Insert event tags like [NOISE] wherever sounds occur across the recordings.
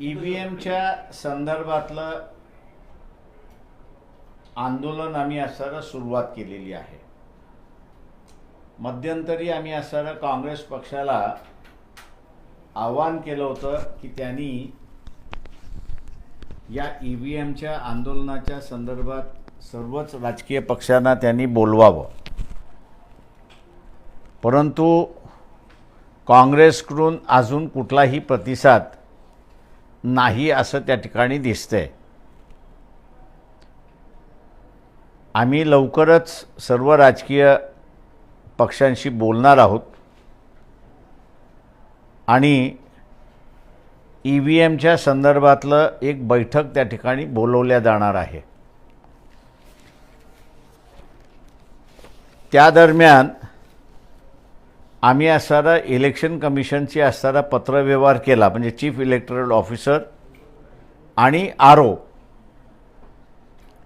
ईव्हीएमच्या संदर्भातलं आंदोलन आम्ही असताना सुरुवात केलेली आहे. मध्यंतरी आम्ही असताना काँग्रेस पक्षाला आवाहन केलं होतं की त्यांनी या ई व्ही एमच्या आंदोलनाच्या संदर्भात सर्वच राजकीय पक्षांना त्यांनी बोलवावं. परंतु काँग्रेसकडून अजून कुठलाही प्रतिसाद नाही असं त्या ठिकाणी दिसतंय. आम्ही लवकरच सर्व राजकीय पक्षांशी बोलणार आहोत. आणि ई व्ही एमच्या संदर्भातलं एक बैठक त्या ठिकाणी बोलवल्या जाणार आहे. त्या दरम्यान आम्ही असणारा इलेक्शन कमिशनची असणारा पत्रव्यवहार केला म्हणजे चीफ इलेक्टरल ऑफिसर आणि आर ओ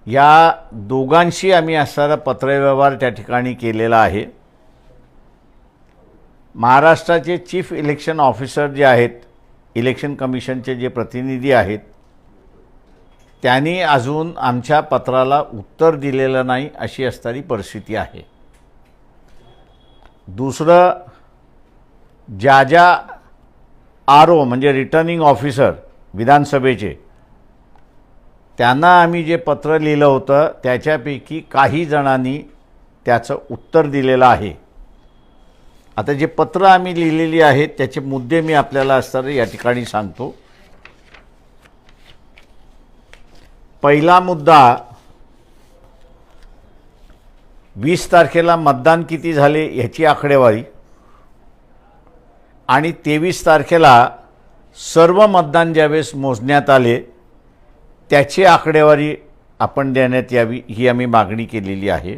या दोघांशी आम्ही असणारा पत्रव्यवहार त्या ठिकाणी केलेला आहे. महाराष्ट्राचे चीफ इलेक्शन ऑफिसर जे आहेत इलेक्शन कमिशनचे जे प्रतिनिधी आहेत त्यांनी अजून आमच्या पत्राला उत्तर दिलेलं नाही अशी असणारी परिस्थिती आहे. दुसरं ज्या ज्या आर ओ म्हणजे रिटर्निंग ऑफिसर विधानसभेचे त्यांना आम्ही जे पत्र लिहिलं होतं त्याच्यापैकी काही जणांनी त्याचं उत्तर दिलेलं आहे. आता जे पत्र आम्ही लिहिलेली आहेत त्याचे मुद्दे मी आपल्याला असताना या ठिकाणी सांगतो. पहिला मुद्दा वीस तारखेला मतदान किती झाले ह्याची आकडेवारी. आणि तेवीस तारखेला सर्व मतदान ज्यावेळेस मोजण्यात आले त्याची आकडेवारी आपण देण्यात यावी ही आम्ही मागणी केलेली आहे.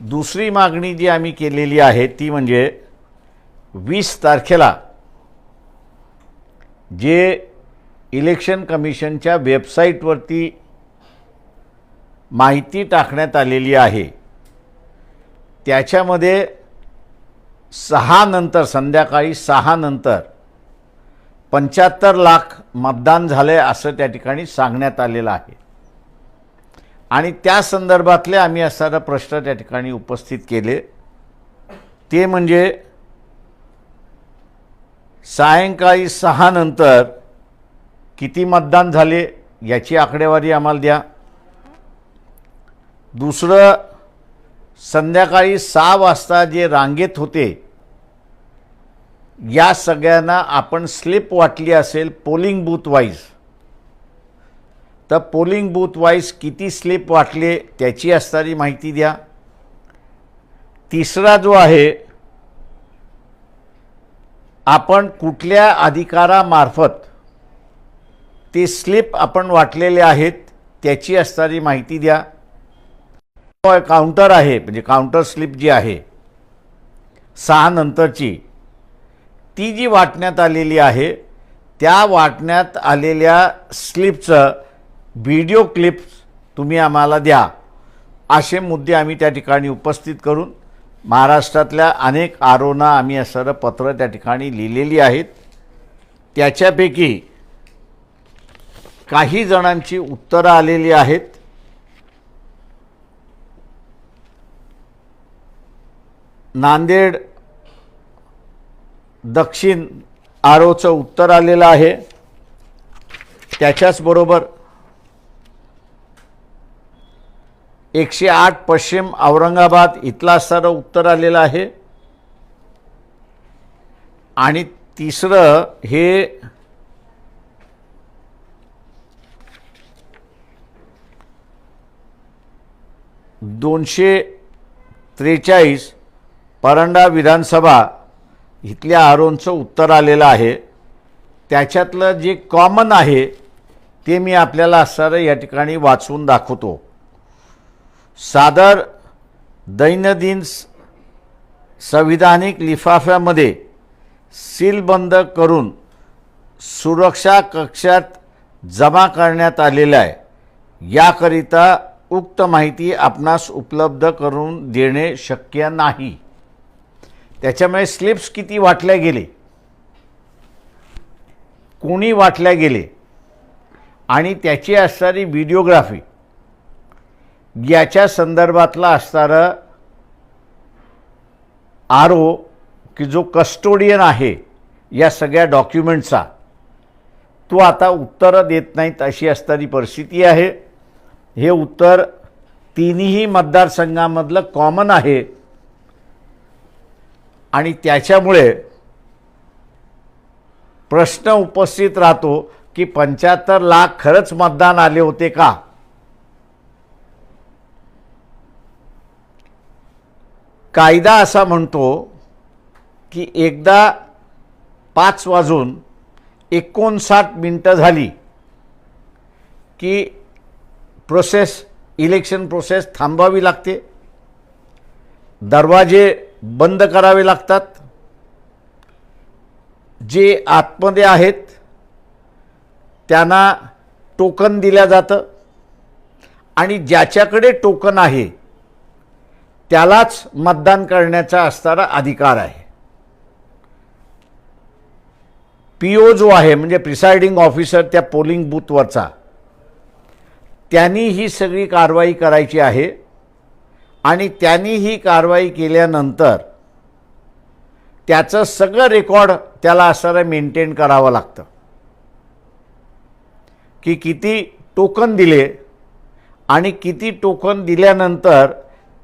दुसरी मागणी जी आम्ही केलेली आहे ती म्हणजे वीस तारखेला जे इलेक्शन कमिशनच्या वेबसाईटवरती माहिती टाकण्यात आलेली आहे त्याच्यामध्ये सहा नंतर संध्याकाळी सहा नंतर पंच्याहत्तर लाख मतदान झाले असं त्या ठिकाणी सांगण्यात आलेलं आहे. आणि त्या संदर्भातले आम्ही असणारा प्रश्न त्या ठिकाणी उपस्थित केले. ते म्हणजे सायंकाळी सहा नंतर किती मतदान झाले याची आकडेवारी आम्हाला द्या. दुसरं संध्याकाळी सहा वाजता जे रांगेत होते या सगळ्यांना आपण स्लिप वाटली असेल पोलिंग बूथ वाईज तर पोलिंग बूथ वाईज किती स्लिप वाटले त्याची असणारी माहिती द्या. तिसरा जो आहे आपण कुठल्या अधिकारामार्फत ते स्लिप आपण वाटलेले आहेत त्याची असणारी माहिती द्या. काउंटर आहे म्हणजे काउंटर स्लिप जी आहे सहा नंतरची ती जी वाटण्यात आलेली आहे त्या वाटण्यात आलेल्या स्लिपचं व्हिडिओ क्लिप्स तुम्ही आम्हाला द्या. असे मुद्दे आम्ही त्या ठिकाणी उपस्थित करून महाराष्ट्रातल्या अनेक आरोना आम्ही असं पत्र त्या ठिकाणी लिहिलेली आहेत. त्याच्यापैकी काही जणांची उत्तरं आलेली आहेत. नांदेड दक्षिण आरोचं उत्तर आलेलं आहे. त्याच्याचबरोबर एकशे आठ पश्चिम औरंगाबाद इथला असणारं उत्तर आलेलं आहे. आणि तिसरं हे दोनशे त्रेचाळीस परंडा विधानसभा इथल्या आरोनचं उत्तर आलेलं आहे. त्याच्यातलं जे कॉमन आहे ते मी आपल्याला असणारं या ठिकाणी वाचून दाखवतो. सादर दैनंदिन स- संविधानिक लिफाफ्यामध्ये सीलबंद करून सुरक्षा कक्षात जमा करण्यात आलेलं आहे. याकरिता उक्त माहिती आपणास उपलब्ध करून देणे शक्य नाही. त्याच्यामुळे स्लिप्स किती वाटल्या गेले? कोणी वाटल्या गेले? आणि त्याची असणारी व्हिडिओग्राफी याच्या संदर्भातला असणारं आर ओ की जो कस्टोडियन आहे या सगळ्या डॉक्युमेंटचा तो आता उत्तरं देत नाहीत अशी असणारी परिस्थिती आहे. हे उत्तर तिन्ही मतदारसंघामधलं कॉमन आहे. आणि त्याच्यामुळे प्रश्न उपस्थित राहतो की पंच्याहत्तर लाख खरंच मतदान आले होते का? कायदा असा म्हणतो की एकदा पाच वाजून एकोणसाठ मिनटं झाली की प्रोसेस इलेक्शन प्रोसेस थांबवावी लागते. दरवाजे बंद करावे लागतात. जे आतमध्ये आहेत त्यांना टोकन दिल्या जातं. आणि ज्याच्याकडे टोकन आहे त्यालाच मतदान करण्याचा असणारा अधिकार आहे. पी ओ जो आहे म्हणजे प्रिसाइडिंग ऑफिसर त्या पोलिंग बूथवरचा त्यांनी ही सगळी कारवाई करायची आहे. आणि त्यांनी ही कारवाई केल्यानंतर त्याचं सगळं रेकॉर्ड त्याला असणारं मेंटेन करावं लागतं. की किती टोकन दिले आणि किती टोकन दिल्यानंतर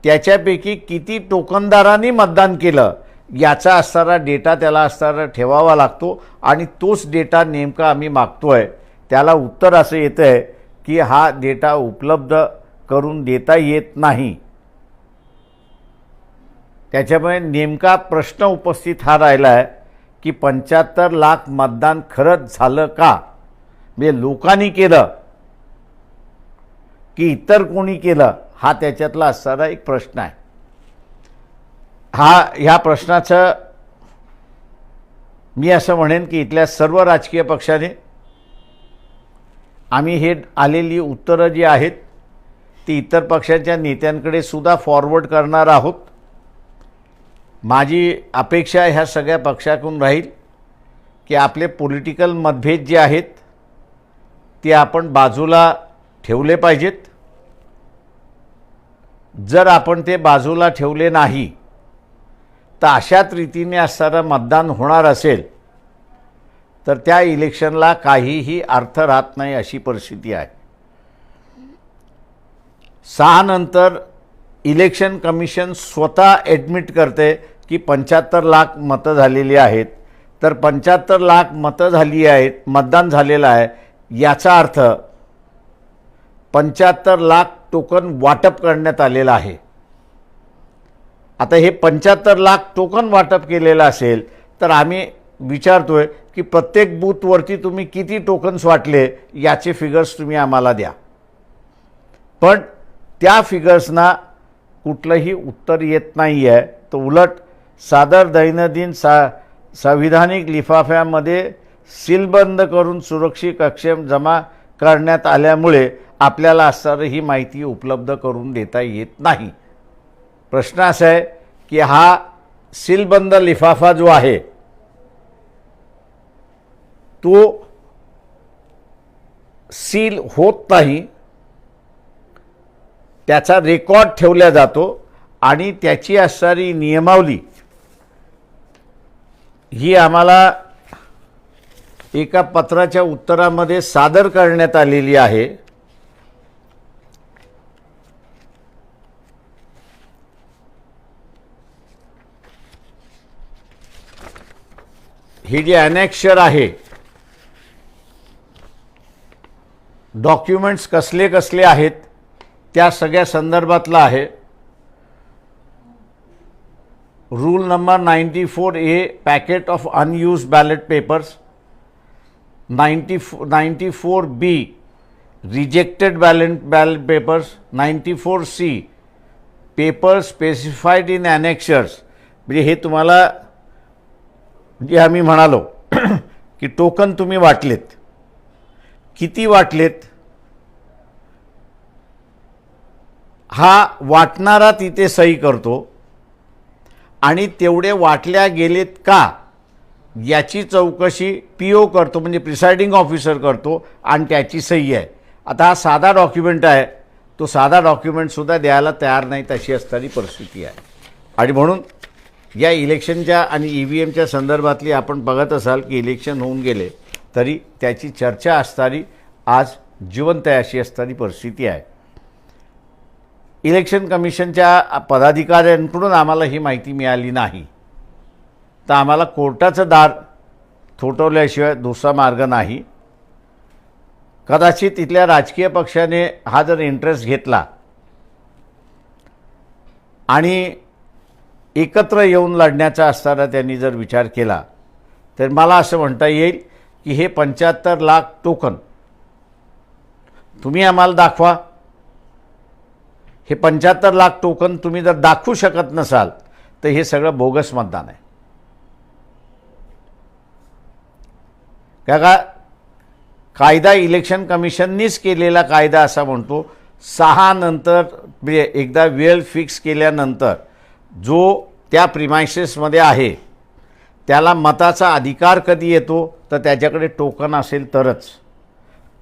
त्याच्यापैकी किती टोकनदारांनी मतदान केलं याचा असणारा डेटा त्याला असणारा ठेवावा लागतो आणि तोच डेटा नेमका आम्ही मागतो आहे त्याला उत्तर असं येतं आहे की हा डेटा उपलब्ध करून देता येत नाही. त्याच्यामुळे नेमका प्रश्न उपस्थित हा राहिला आहे की पंच्याहत्तर लाख मतदान खरंच झालं का? म्हणजे लोकांनी केलं की इतर कोणी केलं? हा त्याच्यातला असणारा एक प्रश्न आहे. हा ह्या प्रश्नाचं मी असं म्हणेन की इथल्या सर्व राजकीय पक्षाने आम्ही हे आलेली उत्तरं जी आहेत ती इतर पक्षांच्या नेत्यांकडे सुद्धा फॉरवर्ड करणार आहोत. माझी अपेक्षा ह्या सगळ्या पक्षाकडून राहील की आपले पॉलिटिकल मतभेद जे आहेत ते आपण बाजूला ठेवले पाहिजेत. जर आपण ते बाजूला ठेवले नाही तर अशाच रीतीने असणारं मतदान होणार असेल तर त्या इलेक्शनला काहीही अर्थ राहत नाही अशी परिस्थिती आहे. सहा नंतर इलेक्शन कमिशन स्वतः ॲडमिट करते की पंच्याहत्तर लाख मतं झालेली आहेत. तर पंच्याहत्तर लाख मतं झाली आहेत मतदान झालेलं आहे याचा अर्थ पंच्याहत्तर लाख टोकन वाटप करण्यात आलेलं आहे. आता हे पंच्याहत्तर लाख टोकन वाटप केलेलं असेल तर आम्ही विचारतो आहे की प्रत्येक बूथवरती तुम्ही किती टोकन्स वाटले याचे फिगर्स तुम्ही आम्हाला द्या. पण त्या फिगर्सना कुठलंही उत्तर येत नाही आहे तर उलट सादर दैनंदिन सा संविधानिक लिफाफ्यामध्ये सीलबंद करून सुरक्षित कक्ष जमा करण्यात आल्यामुळे आपल्याला असणारं ही माहिती उपलब्ध करून देता येत नाही. प्रश्न असा आहे की हा सीलबंद लिफाफा जो आहे तो सील होत नाही त्याचा रेकॉर्ड ठेवला जातो आणि त्याची असणारी नियमावली. ही आम्हाला एका पत्राच्या उत्तरामध्ये सादर करण्यात आलेली आहे. हे जे अनेक्षर आहे डॉक्युमेंट्स कसले कसले आहेत त्या सगळ्या संदर्भातलं आहे. Rule number ninety four A packet of unused ballot papers ninety four ninety four B rejected ballot ballot papers ninety four C papers specified in annexures म्हणजे हे तुम्हाला जे आम्ही म्हणालो [CLEARS THROAT] की टोकन तुम्ही वाटलेत. किती वाटलेत? हा वाटणारा तिथे सही करतो. आणि तेवढे वाटल्या गेलेत का याची चौकशी पी ओ करतो म्हणजे प्रिसाइडिंग ऑफिसर करतो आणि त्याची सही आहे. आता हा साधा डॉक्युमेंट आहे तो साधा डॉक्युमेंटसुद्धा द्यायला तयार नाही तशी असणारी परिस्थिती आहे. आणि म्हणून या इलेक्शनच्या आणि ई व्ही एमच्या संदर्भातली आपण बघत असाल की इलेक्शन होऊन गेले तरी त्याची चर्चा असणारी आज जिवंत अशी असणारी परिस्थिती आहे. इलेक्शन कमिशनच्या पदाधिकाऱ्यांकडून आम्हाला ही माहिती मिळाली नाही. तर आम्हाला कोर्टाचं दार थोटवल्याशिवाय दुसरा मार्ग नाही. कदाचित इथल्या राजकीय पक्षाने हा जर इंटरेस्ट घेतला आणि एकत्र येऊन लढण्याचा असताना त्यांनी जर विचार केला तर मला असं म्हणता येईल की हे पंच्याहत्तर लाख टोकन तुम्ही आम्हाला दाखवा. हे पंच्याहत्तर लाख टोकन तुम्ही जर दाखवू शकत नसाल तर हे सगळं बोगस मतदान आहे. का का? कायदा इलेक्शन कमिशननीच केलेला कायदा असा म्हणतो सहा नंतर म्हणजे एकदा वेळ फिक्स केल्यानंतर जो त्या प्रिमायसेसमध्ये आहे त्याला मताचा अधिकार कधी येतो तर त्याच्याकडे टोकन असेल तरच.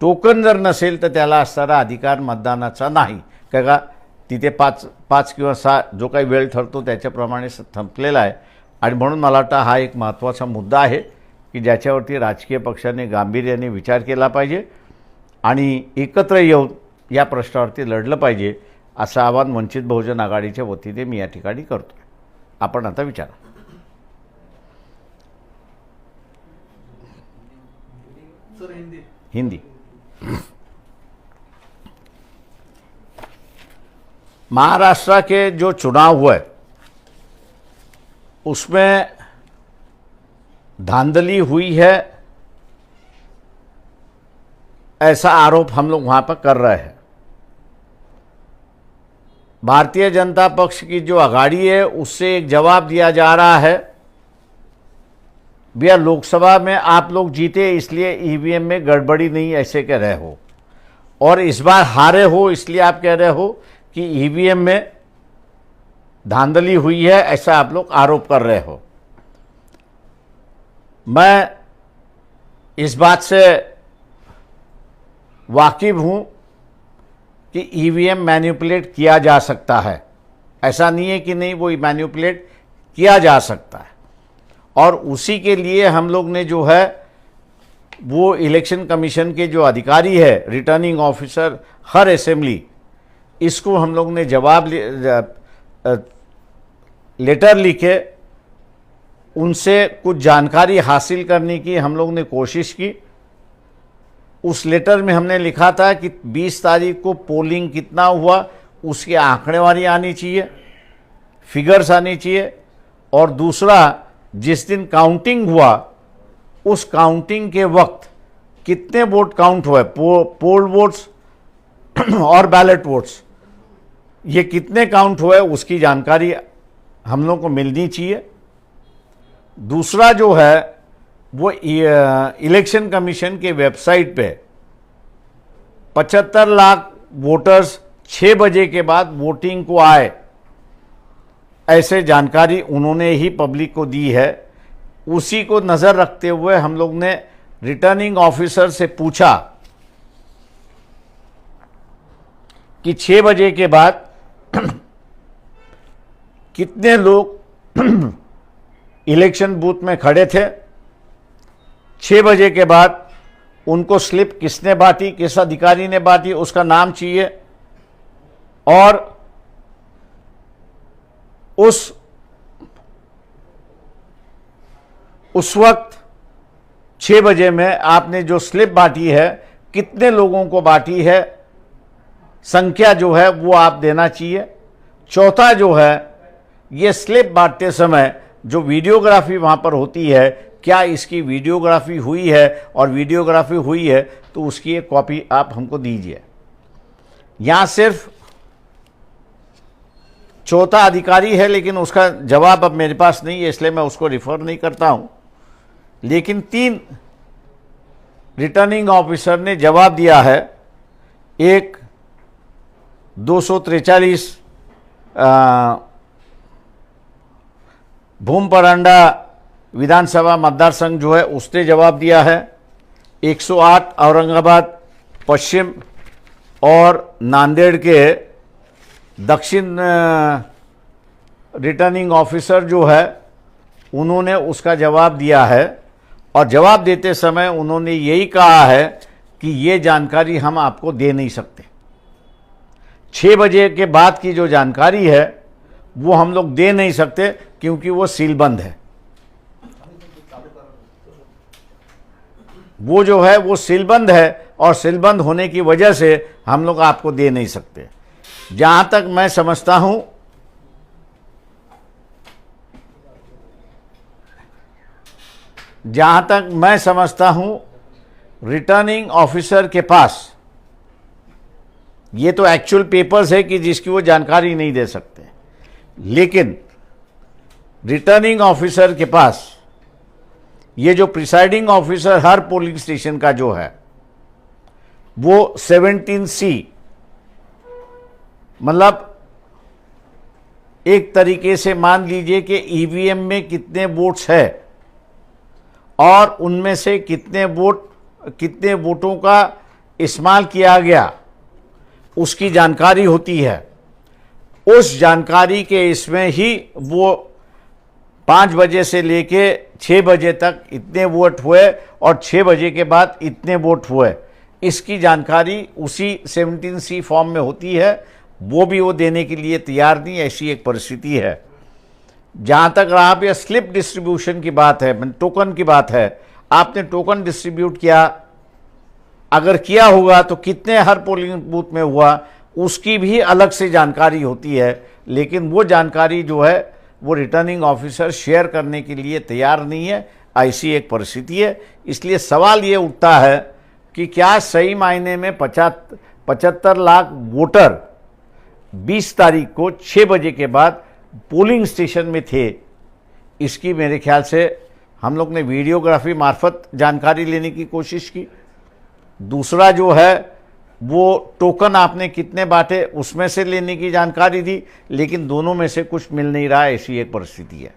टोकन जर नसेल तर त्याला असणारा अधिकार मतदानाचा नाही. का का? तिथे पाच पाच किंवा सहा जो काही वेळ ठरतो त्याच्याप्रमाणे स- संपलेला आहे. आणि म्हणून मला वाटतं हा एक महत्त्वाचा मुद्दा आहे की ज्याच्यावरती राजकीय पक्षाने गांभीर्याने विचार केला पाहिजे आणि एकत्र येऊन या प्रश्नावरती लढलं पाहिजे असं आवाहन वंचित बहुजन आघाडीच्या वतीने मी या ठिकाणी करतो आपण आता विचारा. हिंदी. महाराष्ट्र के जो चुनाव हुए, उसमें धांधली हुई है। ऐसा आरोप हम लोग वहाँ पर कर रहे हैं। भारतीय जनता पक्ष की जो अगाड़ी है, उससे एक जवाब दिया जा रहा है, भैया, लोकसभा में आप लोग जीते, इसलिए ईवीएम में गड़बड़ी नहीं ऐसे कह रहे हो। और इस बार हारे हो, इसलिए आप कह रहे हो कि ईवीएम में धांधली हुई है, ऐसा आप लोग आरोप कर रहे हो। मैं इस बात से वाकिफ हूँ कि ईवीएम मैन्युपुलेट किया जा सकता है। ऐसा नहीं है कि नहीं, वो मैन्युपुलेट किया जा सकता है। और उसी के लिए हम लोग ने जो है, वो इलेक्शन कमीशन के जो अधिकारी है रिटर्निंग ऑफिसर हर असेंबली इसको हम लोग ने जवाब लेटर लिखे उनसे कुछ जानकारी हासिल करने की हम लोग ने कोशिश की। उस लेटर में हमने लिखा था कि 20 तारीख को पोलिंग कितना हुआ उसकी आंकड़ेवारी आनी चाहिए फिगर्स आनी चाहिए और दूसरा जिस दिन काउंटिंग हुआ उस काउंटिंग के वक्त कितने वोट काउंट हुए पो, पोल वोट्स और बैलेट वोट्स। ये कितने काउंट हुए उसकी जानकारी हम लोग को मिलनी चाहिए। दूसरा जो है, वो इलेक्शन कमीशन के वेबसाइट पे पचहत्तर लाख वोटर्स छः बजे के बाद वोटिंग को आए। ऐसे जानकारी उन्होंने ही पब्लिक को दी है। उसी को नज़र रखते हुए हम लोग ने रिटर्निंग ऑफिसर से पूछा कि छः बजे के बाद [COUGHS] कितने लोग [COUGHS] इलेक्शन बूथ में खड़े थे? छः बजे के बाद उनको स्लिप किसने बांटी, किस अधिकारी ने बांटी, उसका नाम चाहिए? और उस उस वक्त छः बजे में आपने जो स्लिप बांटी है, कितने लोगों को बांटी है? संख्या जो है वो आप देना चाहिए। चौथा जो है, ये स्लिप बांटते समय जो वीडियोग्राफी वहाँ पर होती है, क्या इसकी वीडियोग्राफी हुई है और वीडियोग्राफी हुई है तो उसकी एक कॉपी आप हमको दीजिए। यहाँ सिर्फ़ चौथा अधिकारी है, लेकिन उसका जवाब अब मेरे पास नहीं है, इसलिए मैं उसको रिफ़र नहीं करता हूँ। लेकिन तीन रिटर्निंग ऑफिसर ने जवाब दिया है। एक दो सौ त्रेचालीस भूम परांडा विधानसभा मतदार संघ जो है, उसने जवाब दिया है। 108 औरंगाबाद, पश्चिम और नांदेड़ के दक्षिण रिटर्निंग ऑफिसर जो है, उन्होंने उसका जवाब दिया है। और जवाब देते समय उन्होंने यही कहा है कि ये जानकारी हम आपको दे नहीं सकते। छः बजे के बाद की जो जानकारी है, वो हम लोग दे नहीं सकते क्योंकि वो सीलबंद है। वो जो है, वो सीलबंद है और सीलबंद होने की वजह से हम लोग आपको दे नहीं सकते। जहाँ तक मैं समझता हूँ, जहाँ तक मैं समझता हूँ, रिटर्निंग ऑफिसर के पास ये तो एक्चुअल पेपर्स है कि जिसकी वो जानकारी नहीं दे सकते। लेकिन रिटर्निंग ऑफिसर के पास, ये जो प्रिसाइडिंग ऑफिसर हर पोलिंग स्टेशन का जो है, वो 17 सी मतलब एक तरीके से मान लीजिए कि ईवीएम में कितने वोट्स है और उनमें से कितने वोट कितने वोटों का इस्तेमाल किया गया। उसकी जानकारी होती है। उस जानकारी के इसमें ही वो पाँच बजे से लेके छः बजे तक इतने वोट हुए और छः बजे के बाद इतने वोट हुए। इसकी जानकारी उसी 17 सी फॉर्म में होती है। वो भी वो देने के लिए तैयार नहीं, ऐसी एक परिस्थिति है। जहाँ तक रहा पे स्लिप डिस्ट्रीब्यूशन की बात है, टोकन की बात है। आपने टोकन डिस्ट्रीब्यूट किया अगर किया होगा तो कितने हर पोलिंग बूथ में हुआ, उसकी भी अलग से जानकारी होती है, लेकिन वो जानकारी जो है, वो रिटर्निंग ऑफिसर शेयर करने के लिए तैयार नहीं है ऐसी एक परिस्थिति है। इसलिए सवाल ये उठता है कि क्या सही मायने में पचात, पचहत्तर लाख वोटर 20 तारीख को 6 बजे के बाद पोलिंग स्टेशन में थे? इसकी मेरे ख्याल से हम लोग ने वीडियोग्राफी मार्फत जानकारी लेने की कोशिश की। दूसरा जो है, वो टोकन आपने कितने बांटे, उसमें से लेने की जानकारी दी, लेकिन दोनों में से कुछ मिल नहीं रहा, ऐसी एक परिस्थिति है।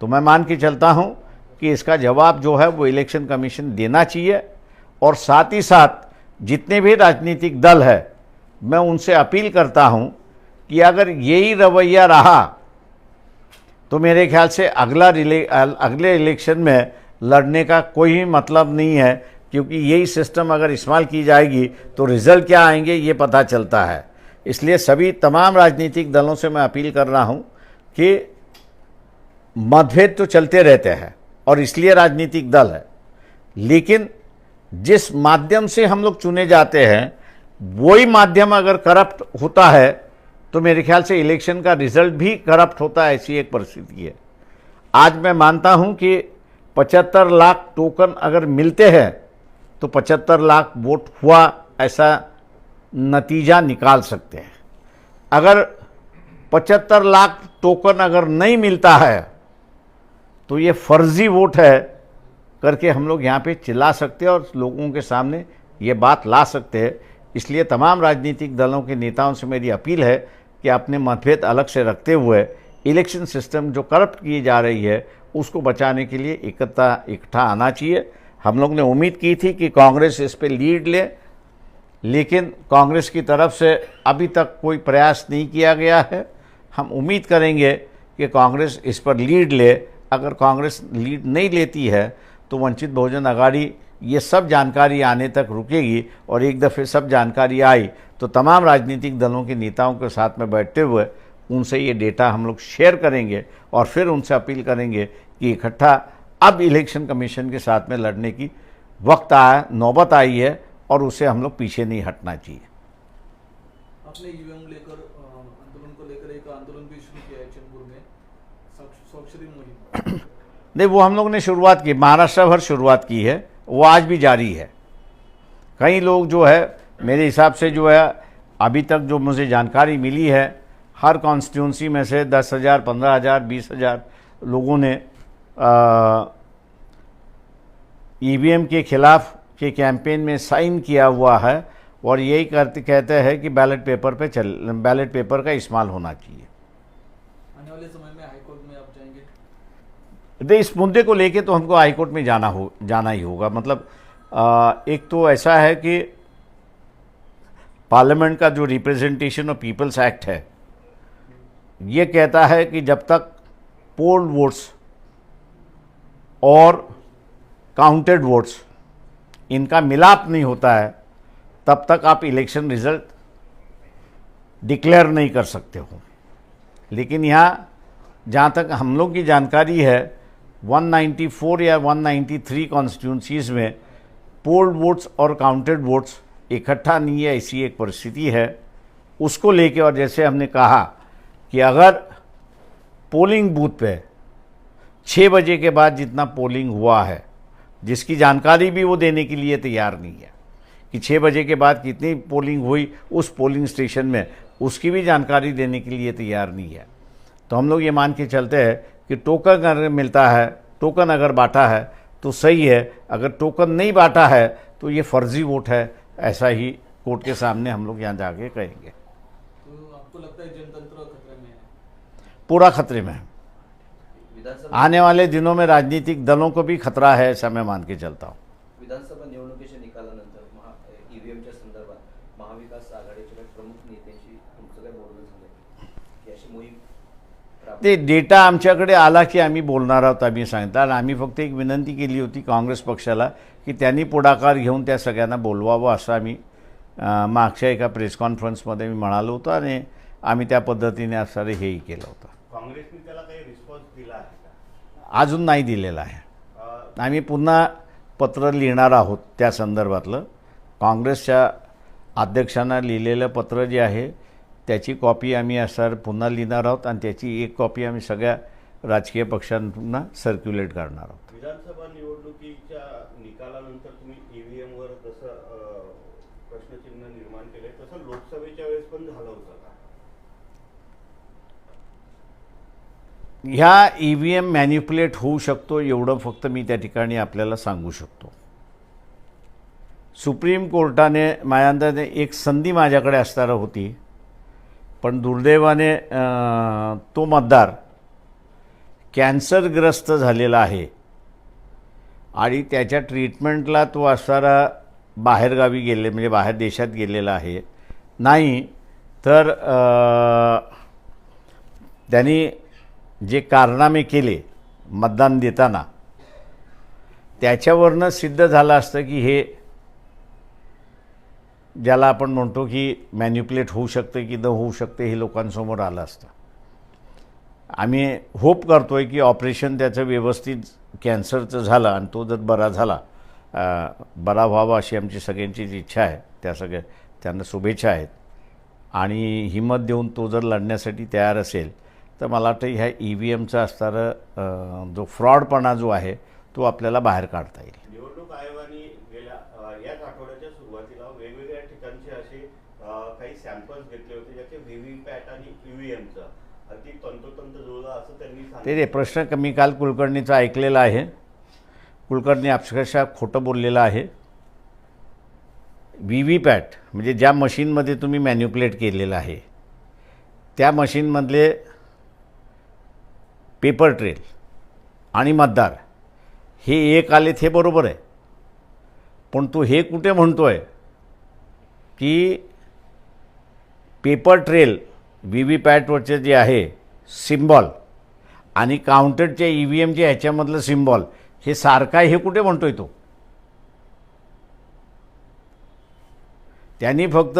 तो मैं मान के चलता हूँ कि इसका जवाब जो है, वो इलेक्शन कमीशन देना चाहिए, और साथ ही साथ जितने भी राजनीतिक दल है, मैं उनसे अपील करता हूँ कि अगर यही रवैया रहा तो मेरे ख्याल से अगला रिले, अगले इलेक्शन में लड़ने का कोई मतलब नहीं है क्योंकि यही सिस्टम अगर इस्तेमाल की जाएगी तो रिज़ल्ट क्या आएँगे, ये पता चलता है। इसलिए सभी तमाम राजनीतिक दलों से मैं अपील कर रहा हूँ कि मतभेद तो चलते रहते हैं, और इसलिए राजनीतिक दल है। लेकिन जिस माध्यम से हम लोग चुने जाते हैं, वही माध्यम अगर करप्ट होता है तो मेरे ख्याल से इलेक्शन का रिज़ल्ट भी करप्ट होता है, ऐसी एक परिस्थिति है। आज मैं मानता हूँ कि 75 लाख टोकन अगर मिलते हैं तो 75 लाख वोट हुआ, ऐसा नतीजा निकाल सकते हैं। अगर 75 लाख टोकन अगर नहीं मिलता है तो ये फर्जी वोट है, करके हम लोग यहाँ पे चिल्ला सकते हैं और लोगों के सामने ये बात ला सकते हैं। इसलिए तमाम राजनीतिक दलों के नेताओं से मेरी अपील है कि अपने मतभेद अलग से रखते हुए इलेक्शन सिस्टम जो करप्ट की जा रही है, उसको बचाने के लिए इकट्ठा इकट्ठा आना चाहिए। हम लोग ने उम्मीद की थी कि कांग्रेस इस पर लीड ले, लेकिन कांग्रेस की तरफ़ से अभी तक कोई प्रयास नहीं किया गया है। हम उम्मीद करेंगे कि कांग्रेस इस पर लीड ले। अगर कांग्रेस लीड नहीं लेती है तो वंचित बहुजन अघाड़ी ये सब जानकारी आने तक रुकेगी और एक दफ़े सब जानकारी आई तो तमाम राजनीतिक दलों के नेताओं के साथ में बैठते हुए उनसे ये डेटा हम लोग शेयर करेंगे और फिर उनसे अपील करेंगे कि इकट्ठा अब इलेक्शन कमीशन के साथ में लड़ने की वक्त आया नौबत आई है और उसे हम लोग पीछे नहीं हटना चाहिए। आपने ईवीएम लेकर आंदोलन को लेकर एक आंदोलन भी शुरू किया है चेंबूर में। स्वाक्षरी मुहिम। [COUGHS] नहीं वो हम लोग ने शुरुआत की महाराष्ट्र भर शुरुआत की है वो आज भी जारी है। कई लोग जो है मेरे हिसाब से जो है अभी तक जो मुझे जानकारी मिली है हर कॉन्स्टिट्यूंसी में से दस हज़ार पंद्रह हज़ार बीस हज़ार लोगों ने ईवीएम के खिलाफ के कैंपेन में साइन किया हुआ है और यही करते कहते हैं कि बैलेट पेपर पे चल बैलेट पेपर का इस्तेमाल होना चाहिए। आने वाले समय में हाईकोर्ट में आप जाएँगे? इस मुद्दे को लेके तो हमको हाईकोर्ट में जाना हो जाना ही होगा। मतलब आ, एक तो ऐसा है कि पार्लियामेंट का जो रिप्रेजेंटेशन ऑफ़ पीपल्स एक्ट है ये कहता है कि जब तक पोल वोट्स और काउंटेड वोट्स इनका मिलाप नहीं होता है, तब तक आप इलेक्शन रिज़ल्ट डिक्लेयर नहीं कर सकते हो। लेकिन यहाँ, जहाँ तक हम लोग की जानकारी है 194 या 193 कॉन्स्टिट्यूंसीज में पोल्ड वोट्स और काउंटेड वोट्स इकट्ठा नहीं है, ऐसी एक परिस्थिति है। उसको लेके और जैसे हमने कहा कि अगर पोलिंग बूथ पे छः बजे के बाद जितना पोलिंग हुआ है जिसकी जानकारी भी वो देने के लिए तैयार नहीं है कि छः बजे के बाद कितनी पोलिंग हुई उस पोलिंग स्टेशन में उसकी भी जानकारी देने के लिए तैयार नहीं है। तो हम लोग ये मान के चलते हैं कि टोकन अगर मिलता है टोकन अगर बांटा है तो सही है। अगर टोकन नहीं बांटा है तो ये फर्जी वोट है ऐसा ही कोर्ट के सामने हम लोग यहाँ जाके कहेंगे। तो आपको लगता है जनतंत्र खतरे में है? पूरा खतरे में है। आने वाले दिनों में राजनीतिक दलों को भी खतरा है ऐसा मैं मान के चलता हूँ। विधानसभा निवडणुकीच्या निकालानंतर महा ईव्हीएमच्या संदर्भात महाविकास आघाडीच्या काही प्रमुख नेत्यांशी तुमचं काय बोलणं झालं की अशी मोहीम ते डेटा आमच्याकडे आला की आम्ही बोलणार आहोत आम्ही सांगता. आणि आम्ही फक्त एक विनंती केली होती काँग्रेस पक्षाला की त्यांनी पुढाकार घेऊन त्या सगळ्यांना बोलवावं असं आम्ही मागच्या एका प्रेस कॉन्फरन्समध्ये मी म्हणालो होतो आणि आम्ही त्या पद्धतीने असणारे हेही केलं होतं. काँग्रेसने त्याला काही रिस्पॉन्स दिला आहे का अजून नाही दिलेला आहे. आम्ही पुन्हा पत्र लिहिणार आहोत त्या संदर्भातलं. काँग्रेसच्या अध्यक्षांना लिहिलेलं पत्र जे आहे त्याची कॉपी आम्ही असं पुन्हा लिहिणार आहोत आणि त्याची एक कॉपी आम्ही सगळ्या राजकीय पक्षांना सर्क्युलेट करणार आहोत. विधानसभा निवडणुकीच्या निकालानंतर तुम्ही ईव्हीएमवर जसं प्रश्नचिन्ह निर्माण केले तसं लोकसभेच्या वेळेस पण झालं होतं का ह्या ई व्ही एम मॅन्युप्युलेट होऊ शकतो एवढं फक्त मी त्या ठिकाणी आपल्याला सांगू शकतो. सुप्रीम कोर्टाने माझ्या अंदाजे एक संधी माझ्याकडे असणार होती पण दुर्दैवाने तो मतदार कॅन्सरग्रस्त झालेला आहे आणि त्याच्या ट्रीटमेंटला तो असणारा बाहेरगावी गेले म्हणजे बाहेर देशात गेलेला आहे. नाही तर त्यांनी जे कारनामे केले मतदान देताना त्याच्यावरनं सिद्ध झालं असतं की हे ज्याला आपण म्हणतो की मॅन्युप्युलेट होऊ शकते की न होऊ शकते हे लोकांसमोर आलं असतं. आम्ही होप करतो आहे की ऑपरेशन त्याचं व्यवस्थित कॅन्सरचं झालं आणि तो जर बरा झाला बरा व्हावा अशी आमची सगळ्यांची जी इच्छा आहे त्या सगळ्या त्यांना शुभेच्छा आहेत. आणि हिंमत देऊन तो जर लढण्यासाठी तयार असेल तर मला वाटतं ह्या ई व्ही एमचा असणारं जो फ्रॉडपणा जो आहे तो आपल्याला बाहेर काढता येईल. निवडणूक आयोगाने गेल्या याच आठवड्याच्या सुरुवातीला वेगवेगळ्या ठिकाणचे असे काही सॅम्पल्स घेतले होते ज्याचे व्हीव्हीपॅट आणि ईव्हीएमचं अगदी तंतोतंत जुळलं असं त्यांनी ते ते प्रश्न मी काल कुलकर्णीचा ऐकलेला आहे. कुलकर्णी अक्षरशः खोटं बोललेलं आहे. व्ही व्ही पॅट म्हणजे ज्या मशीनमध्ये तुम्ही मॅन्युप्युलेट केलेलं आहे त्या मशीनमधले पेपर ट्रेल आणि मतदार. हे एक आलेत हे बरोबर आहे. पण तो हे कुठे म्हणतो आहे की पेपर ट्रेल व्ही व्ही पॅटवरचे जे आहे सिम्बॉल आणि काउंटेडच्या ई व्ही एमच्या ह्याच्यामधलं सिम्बॉल हे सारखं आहे हे कुठे म्हणतो आहे तो? त्यांनी फक्त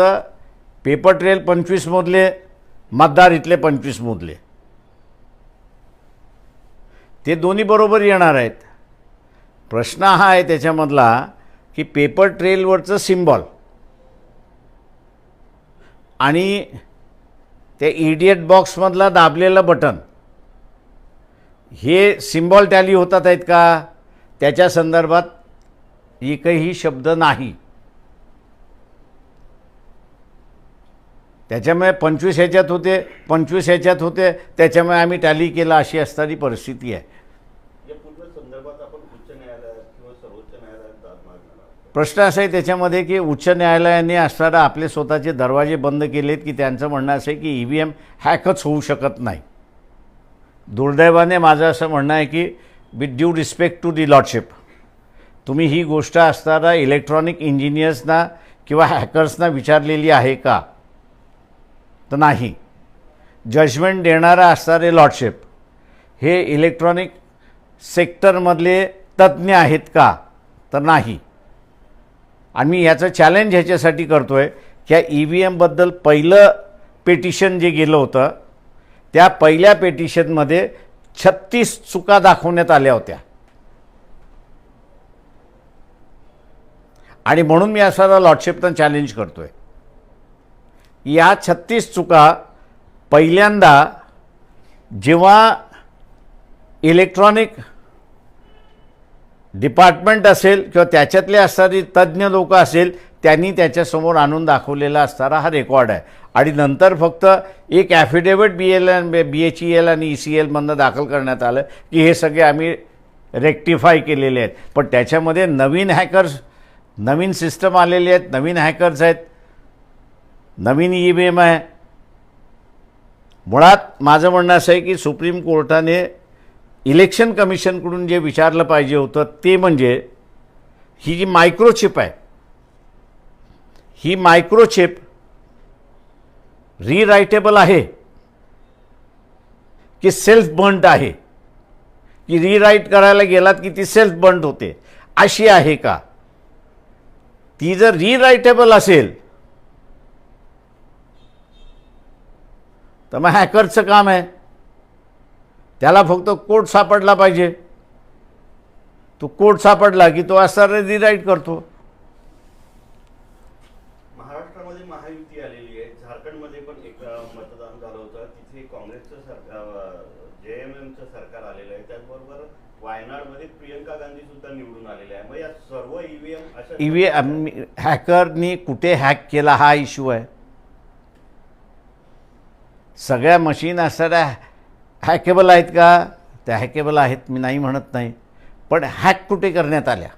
पेपर ट्रेल पंचवीसमधले मतदार इथले पंचवीसमधले. ते दोन्ही बरोबर येणार आहेत. प्रश्न हा आहे त्याच्यामधला की पेपर ट्रेलवरचं सिम्बॉल आणि त्या इडियट बॉक्समधला दाबलेलं बटन हे सिम्बॉल टॅली होतात आहेत का? त्याच्या संदर्भात एकही शब्द नाही. त्याच्यामुळे पंचवीस ह्याच्यात होते पंचवीस ह्याच्यात होते त्याच्यामुळे आम्ही टॅली केला अशी असणारी परिस्थिती आहे. प्रश्न असा आहे त्याच्यामध्ये की उच्च न्यायालयाने असणारा आपले स्वतःचे दरवाजे बंद केलेत की त्यांचं म्हणणं असं आहे की ई व्ही एम हॅकच होऊ शकत नाही. दुर्दैवाने माझं असं म्हणणं आहे की with due respect to the lordship तुम्ही ही गोष्ट असताना इलेक्ट्रॉनिक इंजिनियर्सना किंवा हॅकर्सना विचारलेली आहे का? तर नाही. जजमेंट देणारा असणारे लॉर्डशिप हे इलेक्ट्रॉनिक सेक्टरमधले तज्ज्ञ आहेत का? तर नाही. आणि मी याचं चॅलेंज ह्याच्यासाठी करतो आहे की या ई व्ही एमबद्दल पहिलं पेटिशन जे गेलं होतं त्या पहिल्या पेटिशनमध्ये छत्तीस चुका दाखवण्यात आल्या होत्या. आणि म्हणून मी असा लॉर्डशिपनं चॅलेंज करतो आहे या छत्तीस चुका पहिल्यांदा जेव्हा इलेक्ट्रॉनिक डिपार्टमेंट असेल किंवा त्याच्यातले असणारी तज्ज्ञ लोक असेल त्यांनी त्याच्यासमोर आणून दाखवलेला असणारा हा रेकॉर्ड आहे. आणि नंतर फक्त एक affidavit B L N B H E L आणि ई सी एलमधनं दाखल करण्यात आलं की हे सगळे आम्ही रेक्टिफाय केलेले आहेत. पण त्याच्यामध्ये नवीन हॅकर्स नवीन सिस्टम आलेले आहेत नवीन हॅकर्स आहेत. नवीन ई एम आहे. मुळात माझं म्हणणं असं आहे की सुप्रीम कोर्टाने इलेक्शन कमिशनकडून जे विचारलं पाहिजे होतं ते म्हणजे ही जी मायक्रोचिप आहे ही मायक्रोचिप रीरायटेबल आहे की सेल्फ बंट आहे? की रीराईट करायला गेलात की ती सेल्फ बंट होते? अशी आहे का? ती जर रिरायटेबल असेल तर मग हॅकरचं काम आहे. त्याला फक्त कोड सापडला पाहिजे. तो कोड सापडला की तो असा रिराईट करतो. महाराष्ट्रामध्ये महायुती आलेली आहे. झारखंडमध्ये पण एक मतदान झालं होतं. तिथे काँग्रेसचं सरकार जे एम एमचं सरकार आलेलं आहे. त्याचबरोबर वायनाडमध्ये प्रियंका गांधी सुद्धा निवडून आलेले आहे मग या सर्व ईव्हीएम अशा ई व्ही हॅकरनी कुठे हॅक केला हा इश्यू आहे. सगळ्या मशीन असणाऱ्या हॅकेबल आहेत का? त्या हॅकेबल आहेत मी नाही म्हणत नाही. पण हॅक कुठे करण्यात आल्या?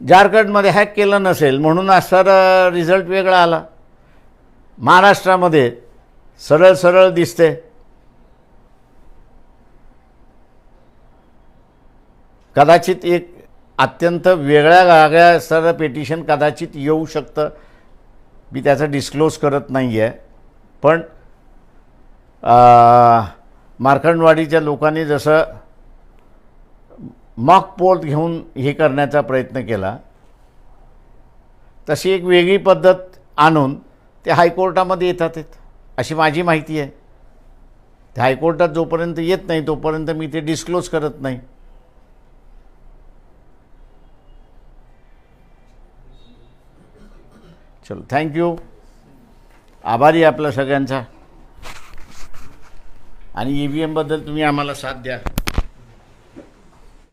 झारखंडमध्ये हॅक केलं नसेल म्हणून असणारा रिझल्ट वेगळा आला. महाराष्ट्रामध्ये सरळ सरळ दिसते कदाचित एक अत्यंत वेगळ्या वेगळ्या सर पेटिशन कदाचित येऊ शकतं. मी त्याचं डिस्क्लोज करत नाही आहे पण मार्कंडवाडीच्या लोकांनी जसं मॉक पोल घेऊन हे करण्याचा प्रयत्न केला तशी एक वेगळी पद्धत आणून ते हायकोर्टामध्ये येतात आहेत अशी माझी माहिती आहे. ते हायकोर्टात जोपर्यंत येत नाही तोपर्यंत मी ते डिस्क्लोज करत नाही. चलो थँक्यू आभारी आपला सगळ्यांचा. आणि ई व्ही एमबद्दल तुम्ही आम्हाला साथ द्या.